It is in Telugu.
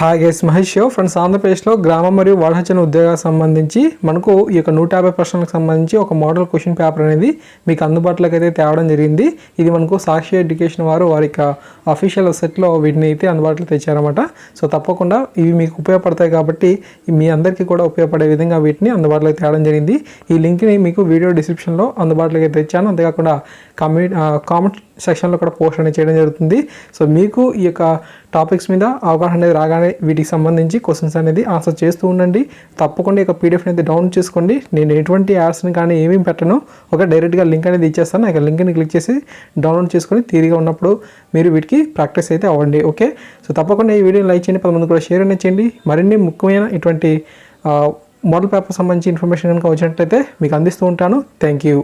Hi guys Mahesh show friends ఆంధ్రప్రదేశ్లో గ్రామ మరియు వాడహచన ఉద్యోగాలకు సంబంధించి మనకు ఈ యొక్క నూట యాభై ప్రశ్నలకు సంబంధించి ఒక మోడల్ క్వశ్చన్ పేపర్ అనేది మీకు అందుబాటులోకి అయితే తేవడం జరిగింది. ఇది మనకు సాక్షి ఎడ్యుకేషన్ వారు వారి యొక్క అఫీషియల్ వెబ్సైట్లో వీటిని అయితే అందుబాటులో తెచ్చారనమాట సో తప్పకుండా ఇవి మీకు ఉపయోగపడతాయి కాబట్టి మీ అందరికీ కూడా ఉపయోగపడే విధంగా వీటిని అందుబాటులోకి తేవడం జరిగింది. ఈ లింక్ని మీకు వీడియో డిస్క్రిప్షన్లో అందుబాటులోకి అయితే తెచ్చాను. అంతేకాకుండా కమ్యూ కామెంట్ సెక్షన్లో కూడా పోస్ట్ అనేది చేయడం జరుగుతుంది. సో మీకు ఈ యొక్క టాపిక్స్ మీద అవగాహన అనేది రాగానే వీటికి సంబంధించి క్వశ్చన్స్ అనేది ఆన్సర్ చేస్తూ ఉండండి. తప్పకుండా ఇక యొక్క పీడిఎఫ్ అనేది డౌన్లోడ్ చేసుకోండి. నేను ఎటువంటి యాడ్స్ని కానీ ఏమీ పెట్టను ఒక డైరెక్ట్గా లింక్ అనేది ఇచ్చేస్తాను. ఇక లింక్ని క్లిక్ చేసి డౌన్లోడ్ చేసుకొని తీరిగా ఉన్నప్పుడు మీరు వీటికి ప్రాక్టీస్ అయితే అవ్వండి. ఓకే సో తప్పకుండా ఈ వీడియోని లైక్ చేయండి పదమంది కూడా షేర్ అనేది చేయండి. మరిన్ని ముఖ్యమైన ఇటువంటి మోడల్ పేపర్ సంబంధించి ఇన్ఫర్మేషన్ కనుక వచ్చినట్లయితే మీకు అందిస్తూ ఉంటాను. Thank you